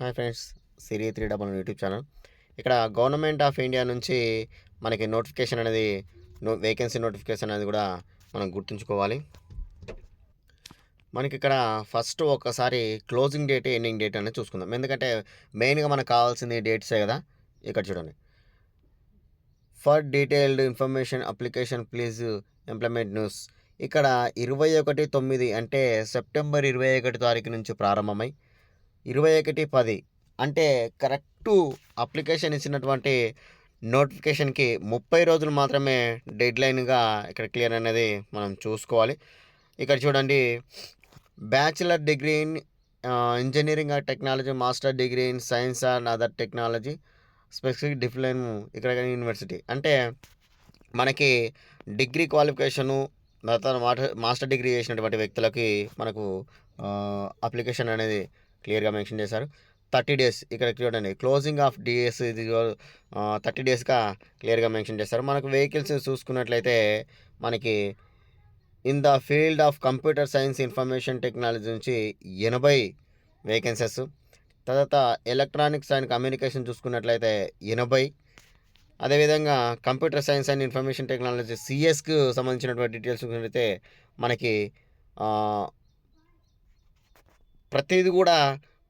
Hi friends సిరీ three double YouTube channel. ఇక్కడ government of India నుంచి మనకి నోటిఫికేషన్ అనేది నో వేకెన్సీ నోటిఫికేషన్ అనేది కూడా మనం గుర్తుంచుకోవాలి. మనకి ఇక్కడ ఫస్ట్ ఒకసారి క్లోజింగ్ డేట్ ఎండింగ్ డేట్ అనేది చూసుకుందాం. ఎందుకంటే మెయిన్గా మనకు కావాల్సింది డేట్సే కదా ఇక్కడ చూడండి. For detailed information application please implement news. ఇక్కడ ఇరవై ఒకటి తొమ్మిది అంటే సెప్టెంబర్ ఇరవై ఒకటి తారీఖు నుంచి ప్రారంభమై ఇరవై ఒకటి పది అంటే కరెక్టు అప్లికేషన్ ఇచ్చినటువంటి నోటిఫికేషన్కి ముప్పై రోజులు మాత్రమే డెడ్లైన్గా ఇక్కడ క్లియర్ అనేది మనం చూసుకోవాలి. ఇక్కడ చూడండి bachelor degree in engineering and technology master degree in science and other technology specific డిఫ్లైన్ ఇక్కడ యూనివర్సిటీ. అంటే మనకి డిగ్రీ క్వాలిఫికేషను తర్వాత మాస్టర్ డిగ్రీ చేసినటువంటి వ్యక్తులకి మనకు అప్లికేషన్ అనేది క్లియర్గా మెన్షన్ చేశారు. థర్టీ డేస్ ఇక్కడ చూడండి క్లోజింగ్ ఆఫ్ డిఎస్ ఇది థర్టీ డేస్గా క్లియర్గా మెన్షన్ చేస్తారు మనకు వెహికల్స్ చూసుకున్నట్లయితే మనకి in the field of computer science information technology నుంచి ఎనభై వేకెన్సీస్ తర్వాత ఎలక్ట్రానిక్స్ అండ్ కమ్యూనికేషన్ చూసుకున్నట్లయితే ఎనభై. అదేవిధంగా computer science and information technology సిఎస్కు సంబంధించినటువంటి డీటెయిల్స్ చూసుకున్నట్లయితే మనకి ప్రతిదీ కూడా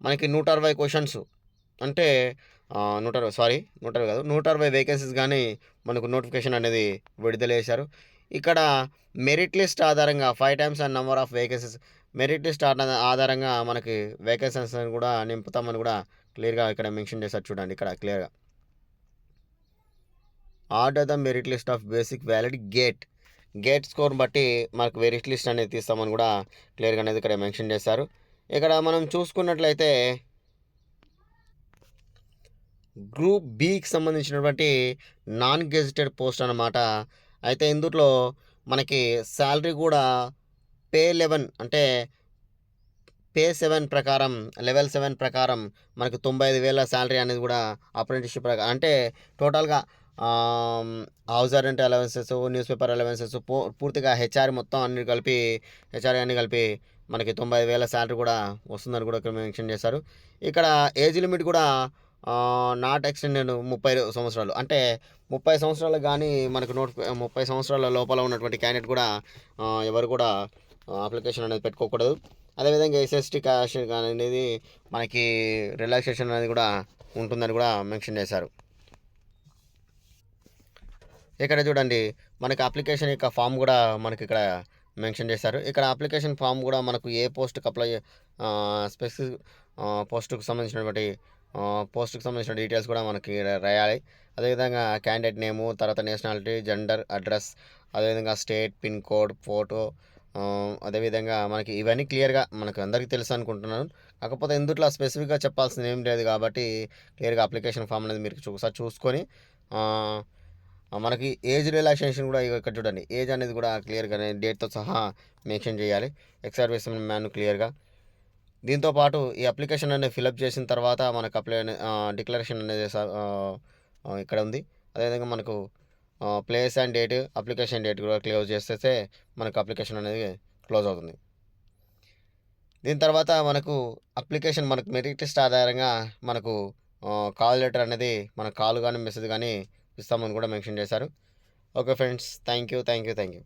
మనకి నూట అరవై క్వశ్చన్స్ అంటే నూట అరవై సారీ నూట అరవై కాదు నూట అరవై వేకెన్సీస్ కానీ మనకు నోటిఫికేషన్ అనేది విడుదల చేశారు. ఇక్కడ మెరిట్ లిస్ట్ ఆధారంగా five times and number of vacancies merit list ఆధారంగా మనకి వేకెన్సీస్ కూడా నింపుతామని కూడా క్లియర్గా ఇక్కడ మెన్షన్ చేశారు చూడండి ఇక్కడ క్లియర్గా. Order the merit list of basic valid GATE GATE score బట్టి మనకు మెరిట్ లిస్ట్ అనేది తీస్తామని కూడా క్లియర్గా అనేది ఇక్కడ మెన్షన్ చేశారు. ఇక్కడ మనం చూసుకున్నట్లయితే గ్రూప్ బికి సంబంధించినటువంటి నాన్ గెజిటెడ్ పోస్ట్ అనమాట అయితే ఇందులో మనకి శాలరీ కూడా పే లెవెన్ అంటే పే సెవెన్ ప్రకారం లెవెల్ సెవెన్ ప్రకారం మనకి తొంభై ఐదు వేల శాలరీ అనేది కూడా అప్రెంటిస్షిప్ ప్రకారం అంటే టోటల్గా house rent allowances news paper allowances పూర్తిగా హెచ్ఆర్ మొత్తం అన్ని కలిపి హెచ్ఆర్ అన్ని కలిపి మనకి తొంభై వేల శాలరీ కూడా వస్తుందని కూడా ఇక్కడ మెన్షన్ చేశారు. ఇక్కడ ఏజ్ లిమిట్ కూడా నాట్ ఎక్స్టెండెడ్ ముప్పై సంవత్సరాలు. అంటే ముప్పై సంవత్సరాలు కానీ మనకు నోట్ ముప్పై సంవత్సరాల లోపల ఉన్నటువంటి క్యాండిడేట్ కూడా ఎవరు కూడా అప్లికేషన్ అనేది పెట్టుకోకూడదు. అదేవిధంగా ఎస్ఎస్టీ కానీ అనేది మనకి రిలాక్సేషన్ అనేది కూడా ఉంటుందని కూడా మెన్షన్ చేశారు. ఇక్కడ చూడండి మనకి అప్లికేషన్ యొక్క ఫామ్ కూడా మనకి ఇక్కడ మెన్షన్ చేశారు. ఇక్కడ అప్లికేషన్ ఫామ్ కూడా మనకు ఏ పోస్ట్కి అప్లై స్పెసిఫిక్ పోస్టుకు సంబంధించినటువంటి పోస్ట్కి సంబంధించిన డీటెయిల్స్ కూడా మనకి రాయాలి. అదేవిధంగా క్యాండిడేట్ నేము తర్వాత నేషనాలిటీ జెండర్ అడ్రస్ అదేవిధంగా స్టేట్ పిన్ కోడ్ ఫోటో అదేవిధంగా మనకి ఇవన్నీ క్లియర్గా మనకు అందరికీ తెలుసు అనుకుంటున్నాను. కాకపోతే ఇందుట్లో స్పెసిఫిక్గా చెప్పాల్సింది ఏం లేదు కాబట్టి క్లియర్గా అప్లికేషన్ ఫామ్ అనేది మీరు ఒకసారి చూసుకొని మనకి ఏజ్ రిలాక్సేషన్ కూడా ఇక్కడ చూడండి. ఏజ్ అనేది కూడా క్లియర్గా డేట్తో సహా మెన్షన్ చేయాలి. ఎక్స్ సర్వీస్ మ్యాన్ క్లియర్గా. దీంతోపాటు ఈ అప్లికేషన్ అనేది ఫిలప్ చేసిన తర్వాత మనకు అప్లై డిక్లరేషన్ అనేది ఇక్కడ ఉంది. అదేవిధంగా మనకు place and date application date కూడా క్లోజ్ చేస్తే మనకు అప్లికేషన్ అనేది క్లోజ్ అవుతుంది. దీని తర్వాత మనకు అప్లికేషన్ మనకు మెరిట్ లిస్ట్ ఆధారంగా మనకు కాల్ లెటర్ అనేది మన కాల్ కానీ మెసేజ్ కానీ ఇస్తామని కూడా మెన్షన్ చేశారు. Okay friends thank you thank you thank you